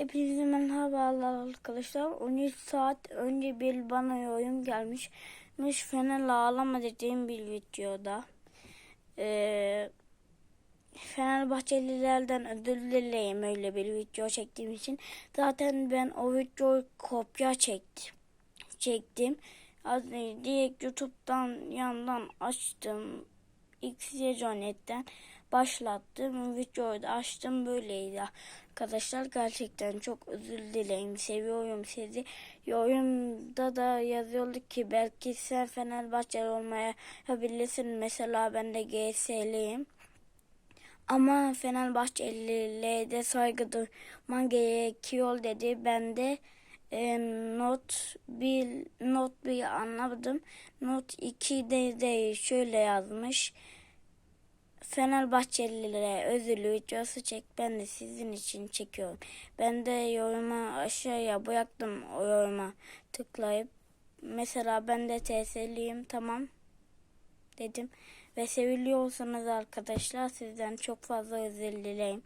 Hepinize merhabalar arkadaşlar. 13 saat önce bir bana yorum gelmiş. Mış Fener ağlama dediğim bir videoda. Ee, Fenerbahçelilerden özür dileyim öyle bir video çektiğim için. Zaten ben o videoyu kopya çektim. Çektim. Az direkt YouTube'dan yandan açtım. Xyzonet'ten başlattım. Videoyu da açtım böyleydi. Arkadaşlar gerçekten çok özür dilerim. Seviyorum sizi. Yorumda da yazıyordu ki belki sen Fenerbahçeli olmaya yapabilirsin. Mesela ben de GS'liyim. Ama Fenerbahçelilere de saygı duyman gerekiyor dedi. Ben de e, not bir not bir anladım. Not 2'de de şöyle yazmış. Fenerbahçelilere özürlü videosu çek. Ben de sizin için çekiyorum. Ben de yoruma aşağıya bıraktım o yoruma tıklayıp. Mesela ben de TS'liyim tamam dedim. Ve seviliyorsanız arkadaşlar sizden çok fazla özür dileyim.